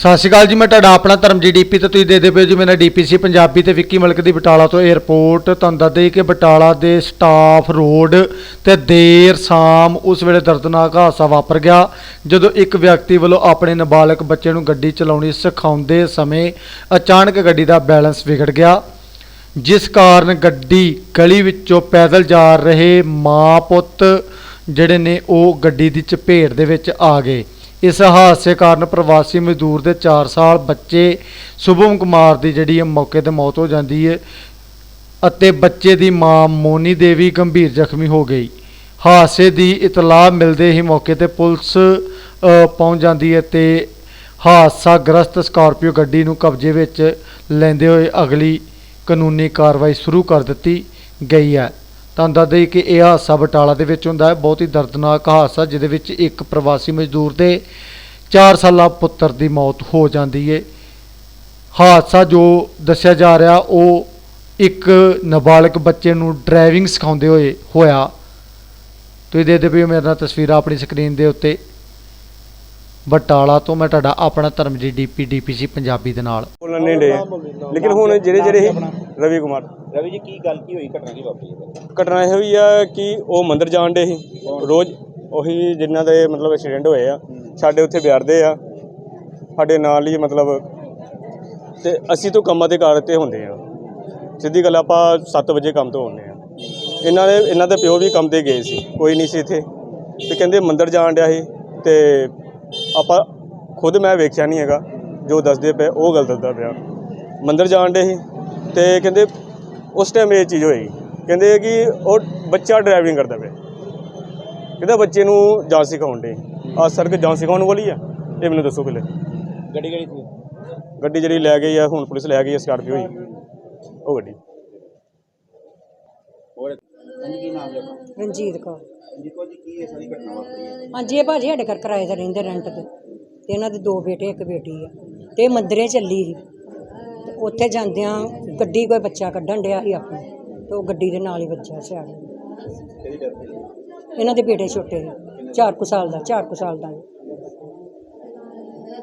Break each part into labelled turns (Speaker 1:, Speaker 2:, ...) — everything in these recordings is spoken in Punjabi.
Speaker 1: ਸਤਿ ਸ਼੍ਰੀ ਅਕਾਲ ਜੀ, ਮੈਂ ਤੁਹਾਡਾ ਆਪਣਾ ਧਰਮ ਜੀ ਡੀਪੀ ਤੇ ਤੁਸੀਂ ਦੇਖਦੇ ਪਏ ਹੋ ਜੀ, ਮੇਰਾ ਡੀਪੀਸੀ ਪੰਜਾਬੀ ਤੇ ਵਿੱਕੀ ਮਲਕ ਦੀ ਬਟਾਲਾ ਤੋਂ ਇਹ ਤੁਹਾਨੂੰ ਦੱਸ ਦਈਏ ਕਿ ਬਟਾਲਾ ਦੇ ਸਟਾਫ ਰੋਡ ਤੇ ਦੇਰ ਸ਼ਾਮ ਉਸ ਵੇਲੇ ਦਰਦਨਾਕ ਹਾਦਸਾ ਵਾਪਰ ਗਿਆ, ਜਦੋਂ ਇੱਕ ਵਿਅਕਤੀ ਵੱਲੋਂ ਆਪਣੇ ਨਾਬਾਲਗ ਬੱਚੇ ਨੂੰ ਗੱਡੀ ਚਲਾਉਣੀ ਸਿਖਾਉਂਦੇ ਸਮੇਂ ਅਚਾਨਕ ਗੱਡੀ ਦਾ ਬੈਲੈਂਸ ਵਿਗੜ ਗਿਆ, ਜਿਸ ਕਾਰਨ ਗੱਡੀ ਗਲੀ ਵਿੱਚੋਂ ਪੈਦਲ ਜਾ ਰਹੇ ਮਾਂ ਪੁੱਤ ਜਿਹੜੇ ਨੇ ਉਹ ਗੱਡੀ ਦੀ ਚਪੇਟ ਦੇ ਵਿੱਚ ਆ ਗਏ। ਇਸ ਹਾਦਸੇ ਕਾਰਨ ਪ੍ਰਵਾਸੀ ਮਜ਼ਦੂਰ ਦੇ 4 ਸਾਲ ਬੱਚੇ ਸ਼ੁਭਮ ਕੁਮਾਰ ਦੀ ਜਿਹੜੀ ਹੈ ਮੌਕੇ ਤੇ ਮੌਤ ਹੋ ਜਾਂਦੀ ਹੈ ਅਤੇ ਬੱਚੇ ਦੀ ਮਾਂ ਮੋਨੀ ਦੇਵੀ ਗੰਭੀਰ ਜ਼ਖਮੀ ਹੋ ਗਈ। ਹਾਦਸੇ ਦੀ ਇਤਲਾਹ ਮਿਲਦੇ ਹੀ ਮੌਕੇ ਤੇ ਪੁਲਿਸ ਪਹੁੰਚ ਜਾਂਦੀ ਹੈ ਤੇ ਹਾਦਸਾ ਗ੍ਰਸਤ ਸਕਾਰਪੀਓ ਗੱਡੀ ਨੂੰ ਕਬਜ਼ੇ ਵਿੱਚ ਲੈਂਦੇ ਹੋਏ ਅਗਲੀ ਕਾਨੂੰਨੀ ਕਾਰਵਾਈ ਸ਼ੁਰੂ ਕਰ ਦਿੱਤੀ ਗਈ ਹੈ। ਤੁਹਾਨੂੰ ਦੱਸ ਦੇਈਏ ਕਿ ਇਹ ਹਾਦਸਾ ਬਟਾਲਾ ਦੇ ਵਿੱਚ ਹੁੰਦਾ ਹੈ। ਬਹੁਤ ਹੀ ਦਰਦਨਾਕ ਹਾਦਸਾ, ਜਿਹਦੇ ਵਿੱਚ ਇੱਕ ਪ੍ਰਵਾਸੀ ਮਜ਼ਦੂਰ ਦੇ 4 ਸਾਲਾ ਪੁੱਤਰ ਦੀ ਮੌਤ ਹੋ ਜਾਂਦੀ ਹੈ ਹਾਦਸਾ ਜੋ ਦੱਸਿਆ ਜਾ ਰਿਹਾ, ਉਹ ਇੱਕ ਨਾਬਾਲਗ ਬੱਚੇ ਨੂੰ ਡਰਾਈਵਿੰਗ ਸਿਖਾਉਂਦੇ ਹੋਏ ਹੋਇਆ। ਤੁਸੀਂ ਦੇਖਦੇ ਪਏ ਹੋ ਮੇਰੇ ਨਾਲ ਤਸਵੀਰਾਂ ਆਪਣੀ ਸਕਰੀਨ ਦੇ ਉੱਤੇ। ਬਟਾਲਾ ਤੋਂ ਮੈਂ ਤੁਹਾਡਾ ਆਪਣਾ ਧਰਮਜੀਤ ਡੀਪੀ ਡੀਪੀਸੀ ਪੰਜਾਬੀ ਦੇ ਨਾਲ।
Speaker 2: ਬੋਲਣ ਨਹੀਂ ਡੇ। ਲੇਕਿਨ ਹੁਣ ਜਿਹੜੇ ਜਿਹੜੇ ਰਵੀ ਕੁਮਾਰ।
Speaker 3: ਰਵੀ ਜੀ ਕੀ ਗੱਲ ਕੀ ਹੋਈ ਘਟਨਾ ਕੀ ਵਾਪਰੀ?
Speaker 2: ਘਟਨਾ ਇਹ ਹੋਈ ਆ ਕਿ ਉਹ ਮੰਦਿਰ ਜਾਣ ਦੇ ਸੀ। ਰੋਜ਼ ਉਹੀ ਜਿਨ੍ਹਾਂ ਦੇ ਮਤਲਬ ਐਕਸੀਡੈਂਟ ਹੋਏ ਆ ਸਾਡੇ ਉੱਥੇ ਬਿਆਰਦੇ ਆ। ਸਾਡੇ ਨਾਲ ਹੀ ਮਤਲਬ ਤੇ ਅਸੀਂ ਤੋਂ ਕੰਮਾਂ ਦੇ ਘਰ ਤੇ ਹੁੰਦੇ ਆ। ਸਿੱਧੀ ਗੱਲ ਆਪਾਂ 7 ਵਜੇ ਕੰਮ ਤੋਂ ਆਉਂਦੇ ਆ। ਇਹਨਾਂ ਦੇ ਇਹਨਾਂ ਦੇ ਪਿਓ ਵੀ ਕੰਮ ਤੇ ਗਏ ਸੀ ਕੋਈ ਨਹੀਂ ਸੀ ਇੱਥੇ। ਤੇ ਕਹਿੰਦੇ ਮੰਦਿਰ ਜਾਣ ਡਿਆ ਸੀ ਤੇ ਆਪਾਂ ਖੁਦ ਮੈਂ ਵੇਖਿਆ ਨਹੀਂ ਹੈਗਾ ਜੋ ਦੱਸਦੇ ਪਏ ਉਹ ਗੱਲ ਦੱਸਦਾ ਪਿਆ। ਮੰਦਿਰ ਜਾਣ ਡੇ ਸੀ ਤੇ ਕਹਿੰਦੇ ਉਸ ਟਾਈਮ ਇਹ ਚੀਜ਼ ਹੋਈ। ਕਹਿੰਦੇ ਕਿ ਉਹ ਬੱਚਾ ਡਰਾਈਵਿੰਗ ਕਰਦਾ ਪਿਆ। ਕਹਿੰਦਾ ਬੱਚੇ ਨੂੰ ਜਾਂਚ ਸਿਖਾਉਣ ਡੇ ਆ ਸੜਕ ਜਾਂਚ ਸਿਖਾਉਣ ਵਾਲੀ ਆ। ਇਹ ਮੈਨੂੰ ਦੱਸੋ ਪਹਿਲੇ।
Speaker 3: ਗੱਡੀ ਕਿਹੜੀ ਸੀ?
Speaker 2: ਗੱਡੀ ਜਿਹੜੀ ਲੈ ਗਈ ਆ ਹੁਣ ਪੁਲਿਸ ਲੈ ਗਈ ਆ ਸਕਾਰਪੀਓ ਹੀ ਉਹ ਗੱਡੀ?
Speaker 4: ਰਣਜੀਤ ਕੌਰ।
Speaker 3: ਦੇਖੋ ਜੀ ਕੀ ਇਹ ਸਾਰੀ ਘਟਨਾ ਵਾਪਰੀ ਹੈ?
Speaker 4: ਹਾਂਜੀ ਇਹ ਭਾਜੀ ਸਾਡੇ ਘਰ ਕਿਰਾਏ ਤੇ ਰਹਿੰਦੇ ਰੈਂਟ ਤੇ। ਤੇ ਇਹਨਾਂ ਦੇ ਦੋ ਬੇਟੇ ਇੱਕ ਬੇਟੀ ਆ। ਤੇ ਇਹ ਮੰਦਰੇ ਚੱਲੀ ਸੀ। ਉੱਥੇ ਜਾਂਦਿਆਂ ਗੱਡੀ ਕੋਈ ਬੱਚਾ ਕੱਢਣ ਡਿਆ ਸੀ ਆਪਣਾ ਤੇ ਉਹ ਗੱਡੀ ਦੇ ਨਾਲ ਹੀ ਵੱਜਿਆ ਸਿਆੜੇ ਇਹਨਾਂ ਦੇ ਬੇਟੇ ਛੋਟੇ ਸੀ ਚਾਰ ਕੁ ਸਾਲ ਦਾ ਚਾਰ ਕੁ ਸਾਲ ਦਾ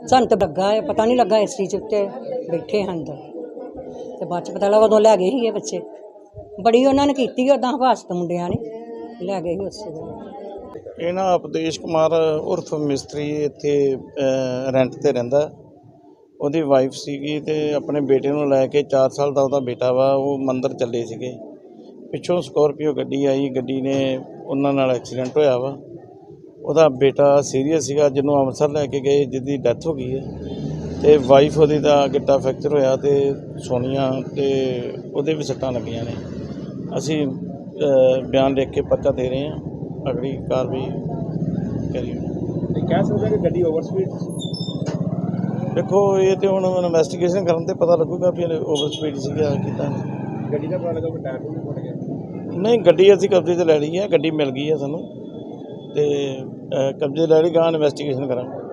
Speaker 4: ਸਾਨੂੰ ਤਾਂ ਲੱਗਾ ਹੈ ਪਤਾ ਨਹੀਂ ਲੱਗਾ ਇਸ ਚੀਜ਼ ਉੱਤੇ ਬੈਠੇ ਹਨ ਤਾਂ। ਤੇ ਬਾਅਦ ਚ ਪਤਾ ਲੱਗਾ ਉਦੋਂ ਲੈ ਗਏ ਸੀ ਇਹ ਬੱਚੇ। ਬੜੀ ਉਹਨਾਂ ਨੇ ਕੀਤੀ ਉਦਾਂ ਹਵਾਸਤ ਮੁੰਡਿਆਂ ਨੇ ਲੈ ਗਏ ਸੀ ਉਸੇ ਵੇਲੇ।
Speaker 5: ਇਹ ਨਾ ਉਪਦੇਸ਼ ਕੁਮਾਰ ਉਰਫ ਮਿਸਤਰੀ ਇੱਥੇ ਅਹ, ਰੈਂਟ ਤੇ ਰਹਿੰਦਾ। ਉਹਦੀ ਵਾਈਫ ਸੀਗੀ ਤੇ ਆਪਣੇ ਬੇਟੇ ਨੂੰ ਲੈ ਕੇ 4 ਸਾਲ ਦਾ ਉਹਦਾ ਬੇਟਾ ਵਾ, ਉਹ ਮੰਦਰ ਚੱਲੇ ਸੀਗੇ। ਪਿੱਛੋਂ ਸਕੋਰਪੀਓ ਗੱਡੀ ਆਈ, ਗੱਡੀ ਨੇ ਉਹਨਾਂ ਨਾਲ ਐਕਸੀਡੈਂਟ ਹੋਇਆ ਵਾ। ਉਹਦਾ ਬੇਟਾ ਸੀਰੀਅਸ ਸੀਗਾ, ਜਿਹਨੂੰ ਅੰਮ੍ਰਿਤਸਰ ਲੈ ਕੇ ਗਏ, ਜਿਹਦੀ ਡੈਥ ਹੋ ਗਈ ਹੈ। ਤੇ ਵਾਈਫ ਉਹਦੀ ਦਾ ਗਿੱਟਾ ਫ੍ਰੈਕਚਰ ਹੋਇਆ ਤੇ ਸੋਨੀਆ ਤੇ ਉਹਦੇ ਵੀ ਸੱਟਾਂ ਲੱਗੀਆਂ ਨੇ। ਅਸੀਂ ਬਿਆਨ ਲਿਖ ਕੇ ਪਰਚਾ ਦੇ ਰਹੇ ਹਾਂ। ਅਗਲੀ ਕਾਰਵਾਈ ਕਰੀ
Speaker 3: ਕਹਿ ਸਕਦੇ ਕਿ ਗੱਡੀ ਓਵਰ ਸਪੀਡ
Speaker 5: ਦੇਖੋ ਇਹ ਤੇ ਹੁਣ ਇਨਵੈਸਟੀਗੇਸ਼ਨ ਕਰਨ ਤੇ ਪਤਾ ਲੱਗੂਗਾ ਵੀ ਇਹਨੇ ਓਵਰ ਸਪੀਡ ਸੀ ਜਾਂ ਕੀਤਾ
Speaker 3: ਗੱਡੀ ਦਾ ਪਤਾ ਲੱਗਾ ਕੋਈ ਟਾਇਰ ਨੂੰ ਫਟ ਗਿਆ?
Speaker 5: ਨਹੀਂ ਗੱਡੀ ਅਸੀਂ ਕਬਜ਼ੇ ਤੇ ਲੈਣੀ ਹੈ ਗੱਡੀ ਮਿਲ ਗਈ ਹੈ ਸਾਨੂੰ। ਤੇ ਅ, ਕਬਜ਼ੇ ਲੈ ਲਈ ਗਾਂ ਇਨਵੈਸਟੀਗੇਸ਼ਨ ਕਰਾਂਗੇ।